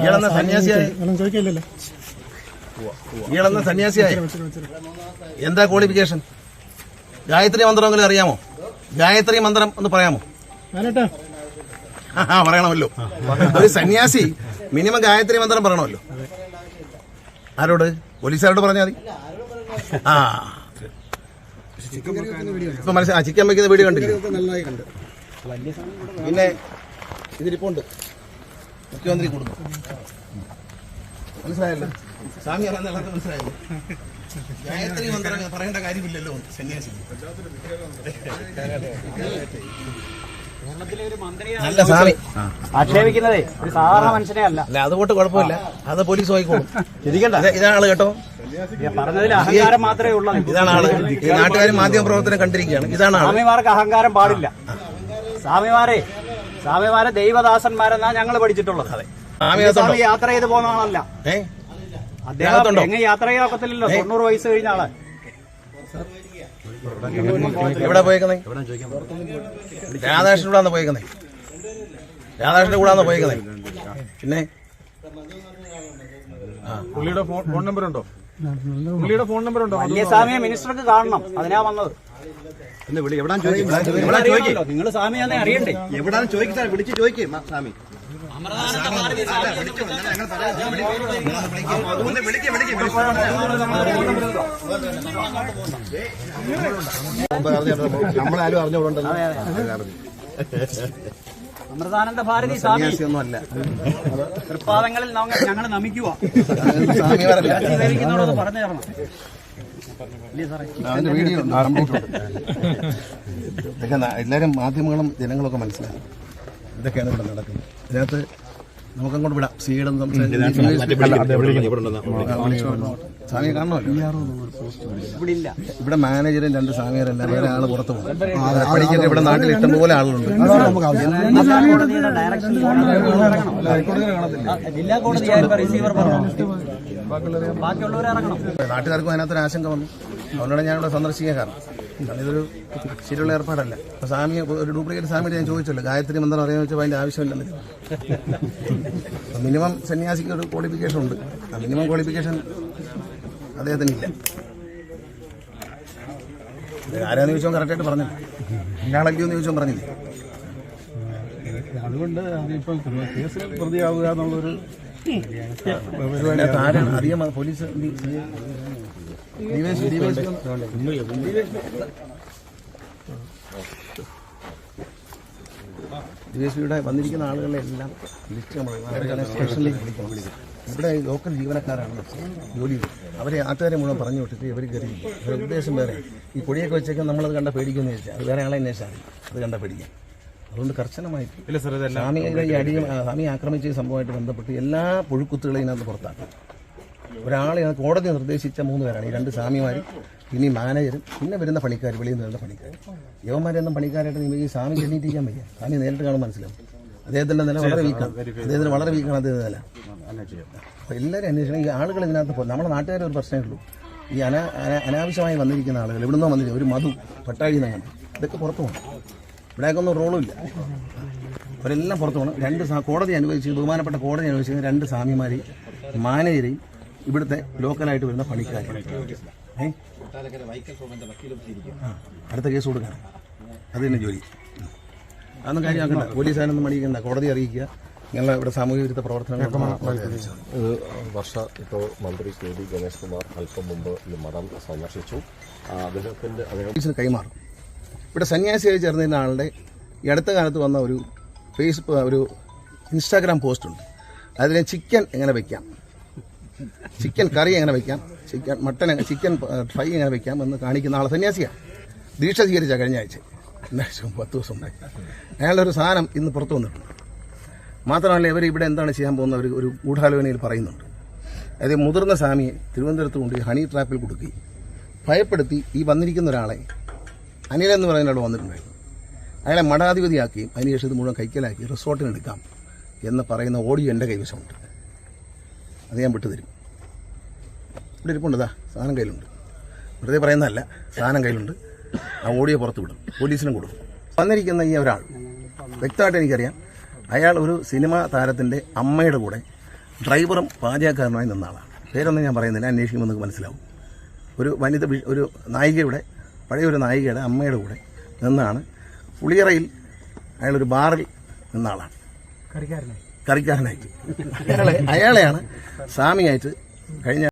ഇയാളെന്ന സന്യാസിയായി? ഇയാളെന്ന സന്യാസിയായി? എന്താ ക്വാളിഫിക്കേഷൻ ഗായത്രി മന്ത്രമെങ്കിലും അറിയാമോ? ഗായത്രി മന്ത്രം ഒന്ന് പറയാമോ? ആ പറയണമല്ലോ. ഒരു സന്യാസി മിനിമം ഗായത്രി മന്ത്രം പറയണമല്ലോ. ആരോട്? പോലീസുകാരോട് പറഞ്ഞാൽ മതി. ആ. ഇപ്പൊ മനസ്സിലാ ചിക്കൻ വെക്കുന്ന വീഡിയോ കണ്ടില്ലേ? പിന്നെ ഇതിരിപ്പുണ്ട് മുഖ്യമന്ത്രി കൊടുക്കും മനസ്സിലായല്ലോ? സ്വാമി എല്ലാവർക്കും മനസ്സിലായല്ലോ? ഗായത്രി മന്ത്രം പറയേണ്ട കാര്യമില്ലല്ലോ സന്യാസി. നല്ല സ്വാമി. ആക്ഷേപിക്കുന്നതേ ഒരു സാധാരണ മനുഷ്യനെ അല്ല അല്ല അതുകൊണ്ട് കുഴപ്പമില്ല. അത് പോലീസ് നോക്കിക്കോളും ഇരിക്കണ്ട ഇതാണ് ആൾ കേട്ടോ? പറഞ്ഞതിൽ അഹങ്കാരം മാത്രമേ ഉള്ളൂ. ഇതാണ് ആൾ നാട്ടുകാർ നാട്ടുകാരും മാധ്യമ പ്രവർത്തനം കണ്ടിരിക്കുകയാണ്. ഇതാണ് ആൾ. സ്വാമിമാർക്ക് അഹങ്കാരം പാടില്ല. സ്വാമിമാരെ സ്വാമിമാരെ ദൈവദാസന്മാരെന്നാ ഞങ്ങൾ പഠിച്ചിട്ടുള്ളത്. അതെ? സ്വാമി യാത്ര ചെയ്ത് പോകുന്ന ആളല്ല. അദ്ദേഹം? എങ്ങനെ യാത്ര ചെയ്യാൻ ഒക്കത്തില്ലല്ലോ തൊണ്ണൂറ് വയസ്സ് കഴിഞ്ഞ ആളെ. എവിടെ പോയേക്കുന്നേ? രാധാകൃഷ്ണൻ കൂടാന്ന് പോയേക്കുന്നേ? രാധാകൃഷ്ണൻ കൂടാന്ന് പോയേക്കുന്നേ? പിന്നെ? പുള്ളിയുടെ ഫോൺ ഫോൺ നമ്പർ ഉണ്ടോ പുള്ളിയുടെ ഫോൺ നമ്പർ ഉണ്ടോ വലിയ സ്വാമിയെ മിനിസ്റ്റർക്ക് കാണണം. അതിനാ വന്നത്. നിങ്ങൾ സ്വാമിയാന്നെ അറിയണ്ടേ? എവിടാന്ന് ചോദിക്കാൻ വിളിച്ച് ചോദിക്കും സ്വാമി. നമ്മളാരും അറിഞ്ഞോണ്ടല്ലോ അമൃതാനന്ദ ഭാരതി സ്വാമി. തൃപ്പാദങ്ങളിൽ ഞങ്ങൾ നമിക്കുക പറഞ്ഞു തരണം അതിന്റെ വീഡിയോ ഇതൊക്കെ എല്ലാവരും മാധ്യമങ്ങളും ജനങ്ങളൊക്കെ മനസ്സിലാക്കി. ഇതൊക്കെയാണ് ഇവിടെ നടക്കുന്നത്. ഇതിനകത്ത് നമുക്കങ്ങോട്ട് വിടാം സീഡം സ്വാമിയെ കാണണമല്ലോ ഇവിടെ മാനേജറും രണ്ട് സ്വാമിയാരെല്ലാം വേറെ ആൾ പുറത്തു പോകും പഠിക്കുന്ന ഇവിടെ നാട്ടിൽ ആളുകളുണ്ട് പറഞ്ഞു ബാക്കിയുള്ളവരെ ഇറങ്ങണം നാട്ടുകാർക്കും അതിനകത്തൊരു ആശങ്ക വന്നു അതുകൊണ്ടാണ് ഞാനിവിടെ സന്ദർശിക്കാൻ കാരണം കാരണം ഇതൊരു ശരിയുള്ള ഏർപ്പാടല്ല. അപ്പൊ സ്വാമി ഒരു ഡ്യൂപ്ലിക്കേറ്റ് സ്വാമിയുടെ ഞാൻ ചോദിച്ചല്ലോ ഗായത്രി മന്ത്രം അറിയാന്ന് വെച്ചപ്പോൾ അതിന്റെ ആവശ്യമില്ലെന്ന്. മിനിമം സന്യാസിക്ക് ഒരു ക്വാളിഫിക്കേഷൻ ഉണ്ട്. ആ മിനിമം ക്വാളിഫിക്കേഷൻ അദ്ദേഹത്തിനില്ല. ഇല്ല ആരാന്ന് ചോദിച്ചോ കറക്റ്റായിട്ട് പറഞ്ഞു ഇയാളല്ലയോ എന്ന് ചോദിച്ചോ പറഞ്ഞില്ലേ. അതുകൊണ്ട് കേസിൽ പ്രതിയാവുക എന്നുള്ളൊരു അധികം പോലീസ് ഡിവൈഎസ്പിയുടെ വന്നിരിക്കുന്ന ആളുകളെ എല്ലാം ലിസ്റ്റ് നമ്മൾ സ്റ്റേഷനിലേക്ക് വിളിക്കണം. ഇവിടെ ലോക്കൽ ജീവനക്കാരാണ് ജോലി. അവരെ ആട്ടുകാരെ മുഴുവൻ പറഞ്ഞു വിട്ടിട്ട് ഇവർ കയറി അവരുടെ ഉദ്ദേശം വേറെ. ഈ പൊടിയൊക്കെ വെച്ചേക്കാൻ നമ്മളത് കണ്ട പേടിക്കുമെന്ന് ചോദിച്ചാൽ അത് വേറെ ആളെ അന്വേഷിച്ചാൽ അത് കണ്ട പേടിക്കാം. അതുകൊണ്ട് കർശനമായിട്ട് സ്വാമി ഈ അടിയും സ്വാമി ആക്രമിച്ച സംഭവമായിട്ട് ബന്ധപ്പെട്ട് എല്ലാ പുഴുക്കുത്തുകളെയും അത് പുറത്താക്കും. ഒരാളെ അത് കോടതി നിർദ്ദേശിച്ച മൂന്ന് പേരാണ്. ഈ രണ്ട് സ്വാമിമാരും ഇനി മാനേജരും പിന്നെ വരുന്ന പണിക്കാർ വെളിയിൽ നിന്ന് വരുന്ന പണിക്കാർ യവന്മാരെന്നും പണിക്കാരായിട്ട് നിങ്ങൾ ഈ സ്വാമി ചെണ്ണീറ്റിരിക്കാൻ വയ്യ. സ്വാമി നേരിട്ട് കാണാൻ മനസ്സിലാവും. അദ്ദേഹത്തിന്റെ നില വളരെ വീക്കാണ് അദ്ദേഹത്തിന് വളരെ വീക്കാണ് അദ്ദേഹത്തിന്റെ നില. അപ്പോൾ എല്ലാവരും അന്വേഷണം ഈ ആളുകൾ ഇതിനകത്ത് പോകും നമ്മുടെ നാട്ടുകാരെ ഒരു പ്രശ്നമേ ഉള്ളൂ. ഈ അനാ അനാ- അനാവശ്യമായി വന്നിരിക്കുന്ന ആളുകൾ ഇവിടുന്ന് വന്നില്ല ഒരു മധു പട്ടാഴി എന്നങ്ങനെ ഇതൊക്കെ പുറത്തു പോകണം. ഇവിടെയൊക്കെ ഒന്നും റോളും ഇല്ല. അവരെല്ലാം പുറത്തു പോകണം. രണ്ട് കോടതി അനുവദിച്ച് ബഹുമാനപ്പെട്ട കോടതി അനുവദിച്ച രണ്ട് സ്വാമിമാരെയും മാനേജരെയും ഇവിടുത്തെ ലോക്കലായിട്ട് വരുന്ന പണിക്കാർ അടുത്ത കേസ് കൊടുക്കണം അത് തന്നെ ജോലി. അതൊന്നും കാര്യമാക്കണ്ട. പോലീസുകാരൊന്നും മടിക്കണ്ട കോടതി അറിയിക്കുക. ഞങ്ങൾ ഇവിടെ സാമൂഹ്യ വിരുദ്ധ പ്രവർത്തനങ്ങൾ വർഷ ഇപ്പോൾ മന്ത്രി കെ ഡി ഗണേഷ് കുമാർ അല്പം മുമ്പ് ഈ മഠം സന്ദർശിച്ചു. അദ്ദേഹത്തിന്റെ അദ്ദേഹം പോലീസിന് കൈമാറും. ഇവിടെ സന്യാസിയായി ചേർന്നിരുന്ന ആളുടെ ഈ അടുത്ത കാലത്ത് വന്ന ഒരു ഫേസ്ബുക്ക് ഒരു ഇൻസ്റ്റാഗ്രാം പോസ്റ്റ് ഉണ്ട്. അതിലെ ചിക്കൻ എങ്ങനെ വെക്കാം? ചിക്കൻ കറി എങ്ങനെ വെക്കാം? ചിക്കൻ മട്ടൻ ചിക്കൻ ഫ്രൈ എങ്ങനെ വെക്കാം എന്ന് കാണിക്കുന്ന ആളെ സന്യാസിയാണ് ദീക്ഷ സ്വീകരിച്ച കഴിഞ്ഞ ആഴ്ച. എന്നാഴ്ച പത്ത് ദിവസം ഉണ്ടായി അയാളൊരു സാധനം ഇന്ന് പുറത്തു വന്നിട്ടുണ്ട്. മാത്രമല്ല ഇവർ ഇവിടെ എന്താണ് ചെയ്യാൻ പോകുന്ന ഒരു ഒരു ഗൂഢാലോചനയിൽ പറയുന്നുണ്ട്. അതായത് മുതിർന്ന സ്വാമിയെ തിരുവനന്തപുരത്ത് കൊണ്ട് ഹണി ട്രാപ്പിൽ കൊടുക്കുകയും ഭയപ്പെടുത്തി ഈ വന്നിരിക്കുന്ന ഒരാളെ അനിൽ എന്ന് പറയുന്ന ആൾ വന്നിട്ടുണ്ടായിരുന്നു അയാളെ മഠാധിപതിയാക്കുകയും അതിനുശേഷം ഇത് മുഴുവൻ കൈക്കലാക്കി റിസോർട്ടിനെടുക്കാം എന്ന് പറയുന്ന ഓഡിയോ എന്റെ കൈവശമുണ്ട്. അത് ഞാൻ വിട്ടുതരും ഇവിടെ ഇരിപ്പുണ്ട് ഇതാ സാധനം കയ്യിലുണ്ട്. വെറുതെ പറയുന്നതല്ല സാധനം കയ്യിലുണ്ട്. ആ ഓഡിയോ പുറത്ത് വിടും പോലീസിനും കൊടുക്കും. വന്നിരിക്കുന്ന ഈ ഒരാൾ വ്യക്തമായിട്ട് എനിക്കറിയാം അയാൾ ഒരു സിനിമാ താരത്തിന്റെ അമ്മയുടെ കൂടെ ഡ്രൈവറും പാചകക്കാരനുമായി നിന്ന ആളാണ്. പേരൊന്നും ഞാൻ പറയുന്നില്ല അന്വേഷിക്കുമ്പോൾ നിങ്ങൾക്ക് മനസ്സിലാവും. ഒരു വനിത ഒരു നായികയുടെ പഴയ ഒരു നായികയുടെ അമ്മയുടെ കൂടെ നിന്നാണ് പുളിയറയിൽ അയാളൊരു ബാറിൽ നിന്ന ആളാണ്. കറിക്കാരനായിട്ട്. അയാളെ അയാളെയാണ് സ്വാമിയായിട്ട് കഴിഞ്ഞ